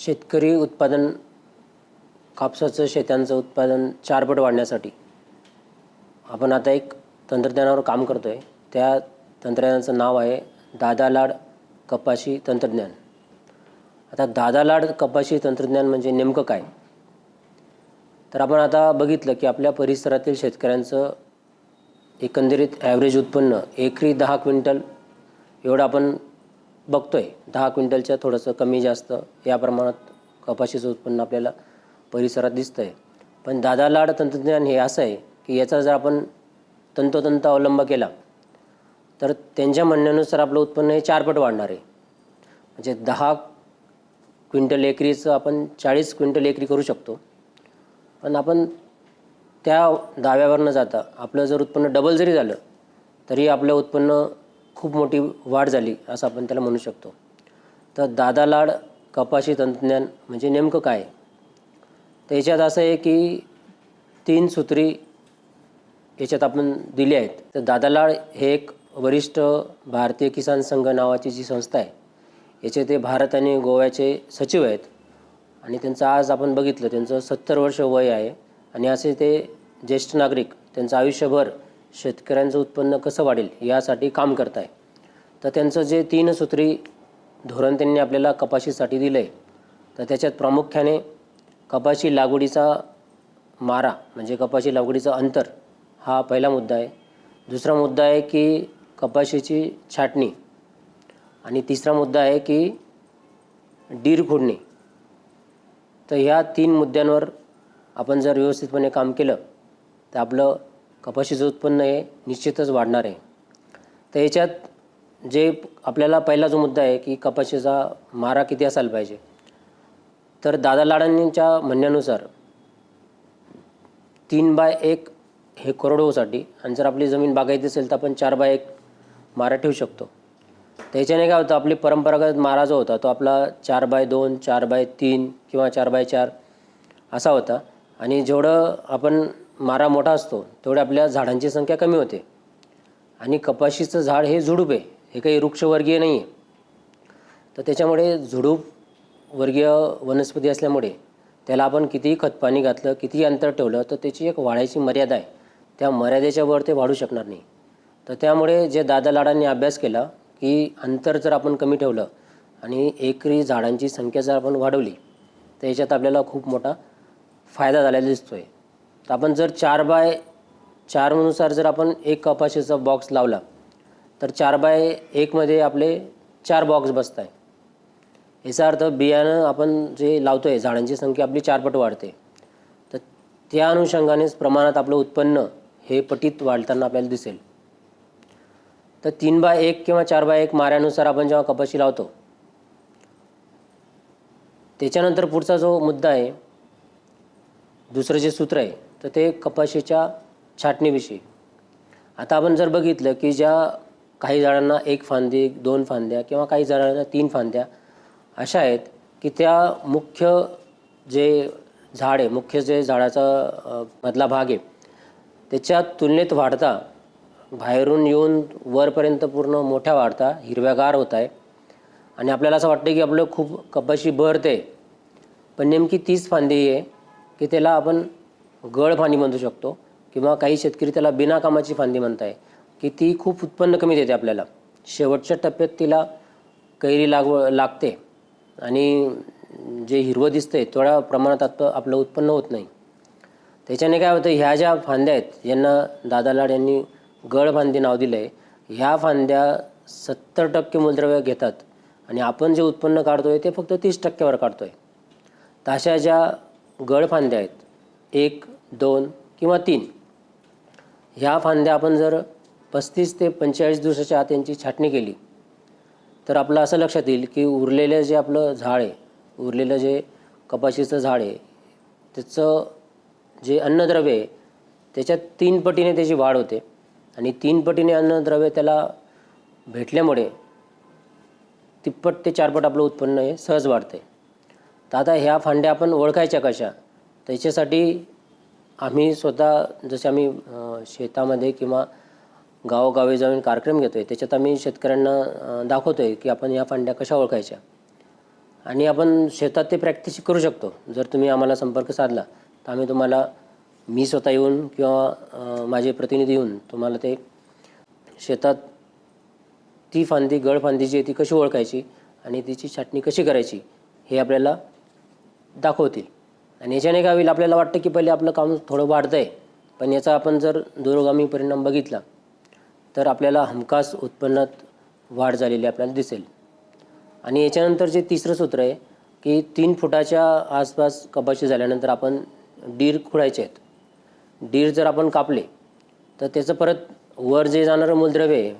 शेतकरी उत्पादन कापसाचं शेतांचं उत्पादन चारपट वाढण्यासाठी. आपण आता एक तंत्रज्ञानावर काम करतो आहे त्या तंत्रज्ञानाचं नाव आहे दादा लाड कपाशी तंत्रज्ञान. आता दादा लाड कपाशी तंत्रज्ञान म्हणजे नेमकं काय? तर आपण आता बघितलं की आपल्या परिसरातील शेतकऱ्यांचं एकंदरीत ॲव्हरेज उत्पन्न एकरी दहा क्विंटल एवढं आपण बघतोय. दहा क्विंटलच्या थोडंसं कमी जास्त या प्रमाणात कपाशीचं उत्पन्न आपल्याला परिसरात दिसतं आहे पण दादा लाड तंत्रज्ञान हे असं आहे की याचा जर आपण तंतोतंत अवलंब केला तर त्यांच्या म्हणण्यानुसार आपलं उत्पन्न हे चारपट वाढणार आहे. म्हणजे दहा क्विंटल एकरीचं आपण चाळीस क्विंटल एकरी करू शकतो. पण आपण त्या दाव्यावर न जाता आपलं जर उत्पन्न डबल जरी झालं तरी आपलं उत्पन्न खूप मोठी वाढ झाली असं आपण त्याला म्हणू शकतो. तर दादा लाड कपाशी तंत्रज्ञान म्हणजे नेमकं काय? तर याच्यात असं आहे की तीन सूत्री याच्यात आपण दिली आहेत. तर दादा लाड हे एक वरिष्ठ भारतीय किसान संघ नावाची जी संस्था आहे याचे ते भारत आणि गोव्याचे सचिव आहेत. आणि त्यांचं आज आपण बघितलं त्यांचं सत्तर वर्ष वय आहे. आणि असे ते ज्येष्ठ नागरिक त्यांचं आयुष्यभर शेतकऱ्यांचं उत्पन्न कसं वाढेल यासाठी काम करत आहे तर त्यांचं जे तीन सूत्री धोरण त्यांनी आपल्याला कपाशीसाठी दिलं आहे तर त्याच्यात प्रामुख्याने कपाशी लागवडीचा मारा म्हणजे कपाशी लागवडीचं अंतर हा पहिला मुद्दा आहे. दुसरा मुद्दा आहे की कपाशीची छाटणी आणि तिसरा मुद्दा आहे की डीर खोडणे. तर ह्या तीन मुद्द्यांवर आपण जर व्यवस्थितपणे काम केलं तर आपलं कपाशीचं उत्पन्न हे निश्चितच वाढणार आहे. तर याच्यात जे आपल्याला पहिला जो मुद्दा आहे की कपाशीचा मारा किती असायला पाहिजे. तर दादा लाडांच्या म्हणण्यानुसार तीन बाय एक हे कोरडवाहूसाठी आणि जर आपली जमीन बागायती असेल तर आपण चार बाय एक मारा ठेवू शकतो. त्याच्याने काय होतं आपली परंपरागत मारा जो होता तो आपला चार बाय दोन चार बाय तीन किंवा चार बाय चार असा होता. आणि जेवढं आपण मारा मोठा असतो तेवढी आपल्या झाडांची संख्या कमी होते. आणि कपाशीचं झाड हे झुडूप आहे हे काही वृक्षवर्गीय नाही आहे तर त्याच्यामुळे झुडूप वर्गीय वनस्पती असल्यामुळे त्याला आपण कितीही खतपाणी घातलं कितीही अंतर ठेवलं तर त्याची एक वाढायची मर्यादा आहे. त्या मर्यादेच्या वर ते वाढू शकणार नाही. तर त्यामुळे जे दादा लाडांनी अभ्यास केला की अंतर जर आपण कमी ठेवलं आणि एकरी झाडांची संख्या जर आपण वाढवली तर याच्यात आपल्याला खूप मोठा फायदा झालेला दिसतो आहे तर आपण जर चार बाय चारनुसार जर आपण एक कपाशीचा बॉक्स लावला तर चार बाय एकमध्ये आपले चार बॉक्स बसत आहे याचा अर्थ बियाणं आपण जे लावतो आहे झाडांची संख्या आपली चारपट वाढते. तर त्या अनुषंगानेच प्रमाणात आपलं उत्पन्न हे पटीत वाढताना आपल्याला दिसेल. तर तीन बाय एक किंवा चार बाय एक माऱ्यानुसार आपण जेव्हा कपाशी लावतो त्याच्यानंतर पुढचा जो मुद्दा आहे दुसरं जे सूत्र आहे तर ते कपाशीच्या छाटणीविषयी. आता आपण जर बघितलं की ज्या काही झाडांना एक फांदी दोन फांद्या किंवा काही झाडांना तीन फांद्या अशा आहेत की त्या मुख्य जे झाड आहे मुख्य जे झाडाचा मधला भाग आहे त्याच्या तुलनेत वाढता बाहेरून येऊन वरपर्यंत पूर्ण मोठ्या वाढता हिरव्यागार होत आहे. आणि आपल्याला असं वाटतं की आपलं खूप कपाशी भरते पण नेमकी तीच फांदी आहे की त्याला आपण गळ फांदी म्हणू शकतो किंवा काही शेतकरी त्याला बिनाकामाची फांदी म्हणताय की ती खूप उत्पन्न कमी देते आपल्याला. शेवटच्या टप्प्यात तिला कैरी लागव लागते आणि जे हिरवं दिसतंय थोड्या प्रमाणात आता आपलं उत्पन्न होत नाही. त्याच्याने काय होतं ह्या ज्या फांद्या आहेत यांना दादा लाड यांनी गळ फांदी नाव दिलं आहे ह्या फांद्या सत्तर टक्के मूलद्रव्य घेतात आणि आपण जे उत्पन्न काढतो आहे ते फक्त तीस टक्क्यावर काढतो आहे तशा ज्या गळ फांद्या आहेत एक दोन किंवा तीन. ह्या फांद्या आपण जर पस्तीस ते पंचेचाळीस दिवसाच्या आत यांची छाटणी केली तर आपलं असं लक्षात येईल की उरलेलं जे आपलं झाड आहे उरलेलं जे कपाशीचं झाड आहे त्याचं जे अन्नद्रव्य आहे त्याच्यात तीन पटीने त्याची वाढ होते. आणि तीन पटीने अन्नद्रव्य त्याला भेटल्यामुळे तिप्पट ते चारपट आपलं उत्पन्न हे सहज वाढते तर आता ह्या फांड्या आपण ओळखायच्या कशा? त्याच्यासाठी आम्ही स्वतः जसे आम्ही शेतामध्ये किंवा गावोगावी जाऊन कार्यक्रम घेतो आहे त्याच्यात आम्ही शेतकऱ्यांना दाखवतो आहे की आपण या फांड्या कशा ओळखायच्या. आणि आपण शेतात ते प्रॅक्टिस करू शकतो. जर तुम्ही आम्हाला संपर्क साधला तर आम्ही तुम्हाला मी स्वतः येऊन किंवा माझे प्रतिनिधी येऊन तुम्हाला ते शेतात ती फांदी गळ फांदी जी आहे ती कशी ओळखायची आणि तिची छाटणी कशी करायची हे आपल्याला दाखवतील. आणि याच्याने काय होईल आपल्याला वाटतं की पहिले आपलं काम थोडं वाढतं आहे पण याचा आपण जर दूरगामी परिणाम बघितला तर आपल्याला हमखास उत्पन्नात वाढ झालेली आपल्याला दिसेल. आणि याच्यानंतर जे तिसरं सूत्र आहे की तीन फुटाच्या आसपास कपाशी झाल्यानंतर आपण डीर खुडायचे आहेत. डीर जर आपण कापले तर त्याचं परत वर जे जाणारं मूलद्रव्य आहे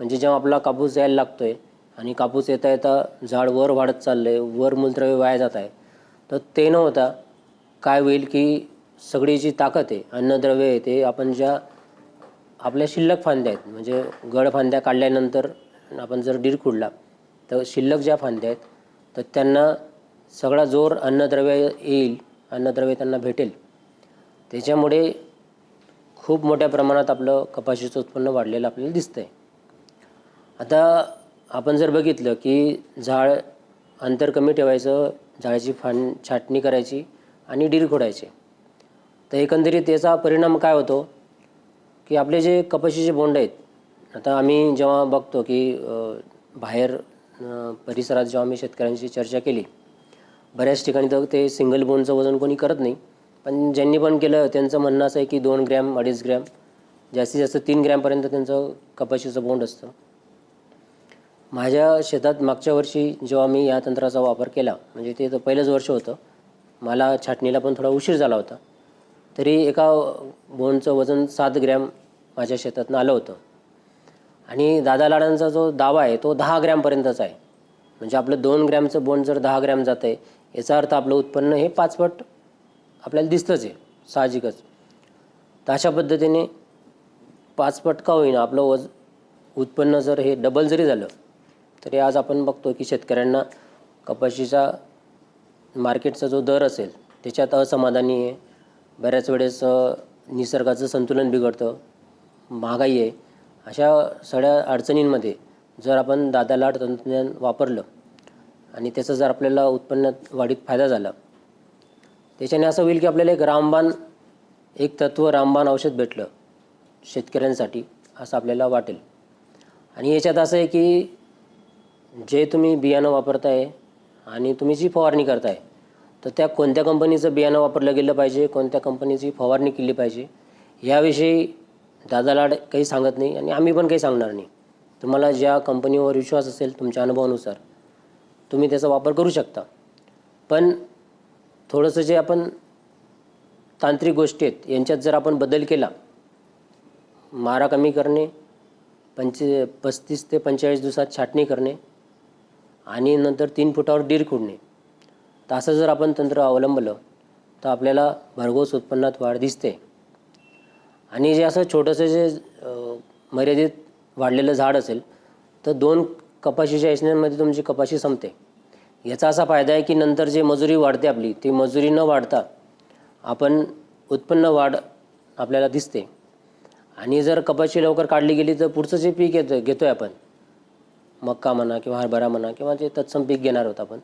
म्हणजे जेव्हा आपला कापूस यायला लागतो आहे आणि कापूस येता येता झाड वर वाढत चाललं आहे वर मूलद्रव्य वाया जात आहे तर ते न होता काय होईल की सगळी जी ताकद आहे अन्नद्रव्य आहे ते आपण ज्या आपल्या शिल्लक फांद्या आहेत म्हणजे गड फांद्या काढल्यानंतर आपण जर डीर खुडला तर शिल्लक ज्या फांद्या आहेत तर त्यांना सगळा जोर अन्नद्रव्य येईल अन्नद्रव्य त्यांना भेटेल. त्याच्यामुळे खूप मोठ्या प्रमाणात आपलं कपाशीचं उत्पन्न वाढलेलं आपल्याला दिसतं आहे आता आपण जर बघितलं की झाड अंतर कमी ठेवायचं झाडाची फांद छाटणी करायची आणि डील खोडायचे तर एकंदरीत याचा परिणाम काय होतो? की आपले जे कपाशीचे बोंड आहेत आता आम्ही जेव्हा बघतो की बाहेर परिसरात जेव्हा आम्ही शेतकऱ्यांशी चर्चा केली बऱ्याच ठिकाणी तर ते सिंगल बोनचं वजन कोणी करत नाही. पण ज्यांनी पण केलं त्यांचं म्हणणं असं आहे की दोन ग्रॅम अडीच ग्रॅम जास्तीत जास्त तीन ग्रॅमपर्यंत त्यांचं कपाशीचं बोंड असतं. माझ्या शेतात मागच्या वर्षी जेव्हा मी या तंत्राचा वापर केला म्हणजे ते तर पहिलंच वर्ष होतं मला छाटणीला पण थोडा उशीर झाला होता. तरी एका बोनचं वजन सात ग्रॅम माझ्या शेतातनं आलं होतं. आणि दादा लाडांचा जो दावा आहे तो दहा ग्रॅमपर्यंतचा आहे. म्हणजे आपलं दोन ग्रॅमचं बोंड जर दहा ग्रॅम जातं आहे याचा अर्थ आपलं उत्पन्न हे पाचपट आपल्याला दिसतंच आहे साहजिकच. तर अशा पद्धतीने पाचपट का होईना आपलं वज उत्पन्न जर हे डबल जरी झालं तरी आज आपण बघतो की शेतकऱ्यांना कपाशीचा मार्केटचा जो दर असेल त्याच्यात असमाधानी आहे. बऱ्याच वेळेस निसर्गाचं संतुलन बिघडतं महागाई आहे. अशा सगळ्या अडचणींमध्ये जर आपण दादा लाड तंत्रज्ञान वापरलं आणि त्याचा जर आपल्याला उत्पन्नात वाढीत फायदा झाला त्याच्याने असं होईल की आपल्याला एक रामबाण एक तत्व रामबाण औषध भेटलं शेतकऱ्यांसाठी असं आपल्याला वाटेल. आणि याच्यात असं आहे की जे तुम्ही बियाणं वापरताय आणि तुम्ही जी फवारणी करताय तर त्या कोणत्या कंपनीचं बियाणं वापरलं गेलं पाहिजे कोणत्या कंपनीची फवारणी केली पाहिजे याविषयी दादा लाड काही सांगत नाही आणि आम्ही पण काही सांगणार नाही. तुम्हाला ज्या कंपनीवर विश्वास असेल तुमच्या अनुभवानुसार तुम्ही त्याचा वापर करू शकता. पण थोडंसं जे आपण तांत्रिक गोष्टी आहेत यांच्यात जर आपण बदल केला मारा कमी करणे पंचे पस्तीस ते पंचेचाळीस दिवसात छाटणी करणे आणि नंतर तीन फुटावर डीर खुडणे. तर असं जर आपण तंत्र अवलंबलं तर आपल्याला भरघोस उत्पन्नात वाढ दिसते. आणि जे असं छोटंसं जे मर्यादित वाढलेलं झाड असेल तर दोन कपाशीच्या यशनांमध्ये तुमची कपाशी संपते. याचा असा फायदा आहे की नंतर जे मजुरी वाढते आपली ती मजुरी न वाढता आपण उत्पन्न वाढ आपल्याला दिसते. आणि जर कपाशी लवकर काढली गेली तर पुढचं जे पीक येतं घेतो आहे आपण मक्का म्हणा किंवा हरभरा म्हणा किंवा जे तत्सम पीक घेणार आहोत आपण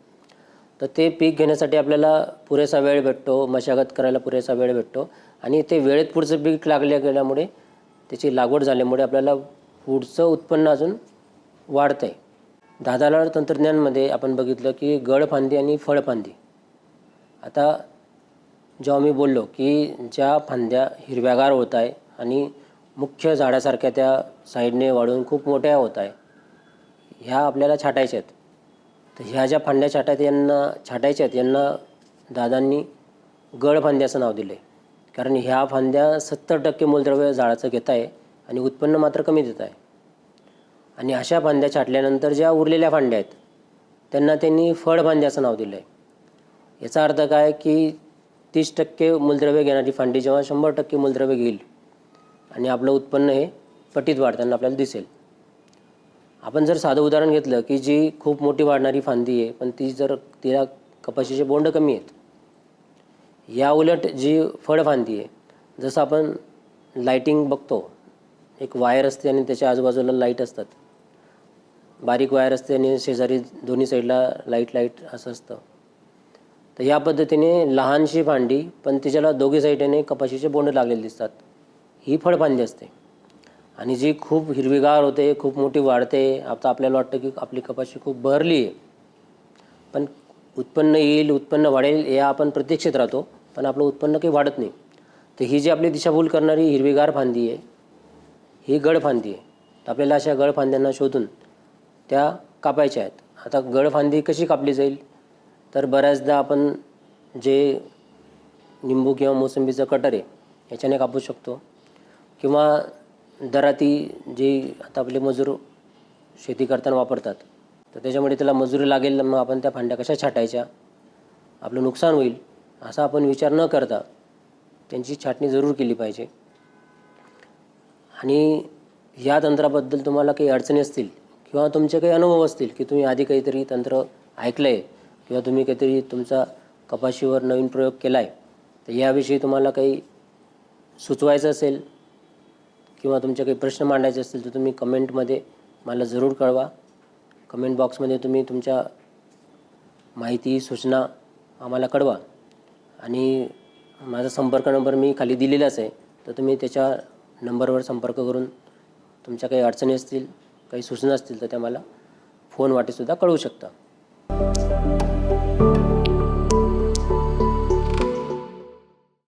तर ते पीक घेण्यासाठी आपल्याला पुरेसा वेळ भेटतो मशागत करायला पुरेसा वेळ भेटतो आणि ते वेळेत पुढचं पीक लागल्या गेल्यामुळे त्याची लागवड झाल्यामुळे आपल्याला पुढचं उत्पन्न अजून वाढतं आहे दादालाड तंत्रज्ञानमध्ये आपण बघितलं की गडफांदी आणि फळफांदी आता जेव्हा मी बोललो की ज्या फांद्या हिरव्यागार होत आहे आणि मुख्य झाडासारख्या त्या साईडने वाढून खूप मोठ्या होत आहे ह्या आपल्याला छाटायच्या आहेत. तर ह्या ज्या फांद्या छाटायत यांना छाटायच्या आहेत यांना दादांनी गड फांद्याचं नाव दिलं आहे कारण ह्या फांद्या सत्तर टक्के मूलद्रव्य झाडाचं घेत आहे आणि उत्पन्न मात्र कमी देत आहे. आणि अशा फांद्या छाटल्यानंतर ज्या उरलेल्या फांद्या आहेत त्यांना त्यांनी फळ फांद्याचं नाव दिलं आहे याचा अर्थ काय की तीस टक्के मूलद्रव्य घेणारी फांदी जेव्हा शंभर टक्के मूलद्रव्य घेईल आणि आपलं उत्पन्न हे पटीत वाढताना आपल्याला दिसेल. आपण जर साधं उदाहरण घेतलं की जी खूप मोठी वाढणारी फांदी आहे पण ती जर तिला कपाशीचे बोंड कमी आहेत या उलट जी फळफांदी आहे जसं आपण लाईटिंग बघतो एक वायर असते आणि त्याच्या आजूबाजूला लाइट असतात. बारीक वायर असते आणि शेजारी दोन्ही साईडला लाइट लाइट असं असतं. तर या पद्धतीने लहानशी फांडी पण तिच्याला दोघी साईडने कपाशीचे बोंड लागलेले दिसतात. ही फळफांदी असते. आणि जी खूप हिरवीगार होते खूप मोठी वाढते आता आपल्याला वाटतं की आपली कपाशी खूप बहरली आहे. पण उत्पन्न येईल उत्पन्न वाढेल या आपण प्रतीक्षेत राहतो पण आपलं उत्पन्न काही वाढत नाही. तर ही जी आपली दिशाभूल करणारी हिरवीगार फांदी आहे ही गड फांदी आहे. तर आपल्याला अशा गड फांद्यांना शोधून त्या कापायच्या आहेत. आता गड फांदी कशी कापली जाईल? तर बऱ्याचदा आपण जे निंबू किंवा मोसंबीचं कटर आहे याच्याने कापू शकतो. किंवा दराती जी आता आपले मजूर शेती करताना वापरतात तर त्याच्यामुळे त्याला मजुरी लागेल मग आपण त्या फांड्या कशा छाटायच्या? आपलं नुकसान होईल असा आपण विचार न करता त्यांची छाटणी जरूर केली पाहिजे. आणि या तंत्राबद्दल तुम्हाला काही अडचणी असतील किंवा तुमचे काही अनुभव असतील की तुम्ही आधी काहीतरी तंत्र ऐकलं आहे किंवा तुम्ही काहीतरी तुमचा कपाशीवर नवीन प्रयोग केला आहे तर याविषयी तुम्हाला काही सुचवायचं असेल किंवा तुमचे काही प्रश्न मांडायचे असतील तर तुम्ही कमेंटमध्ये मला जरूर कळवा. कमेंट बॉक्समध्ये तुम्ही तुमच्या माहिती सूचना आम्हाला कळवा. आणि माझा संपर्क नंबर मी खाली दिलेलाच आहे. तर तुम्ही त्याच्या नंबरवर संपर्क करून तुमच्या काही अडचणी असतील काही सूचना असतील तर त्या मला फोन वाटेसुद्धा कळवू शकता.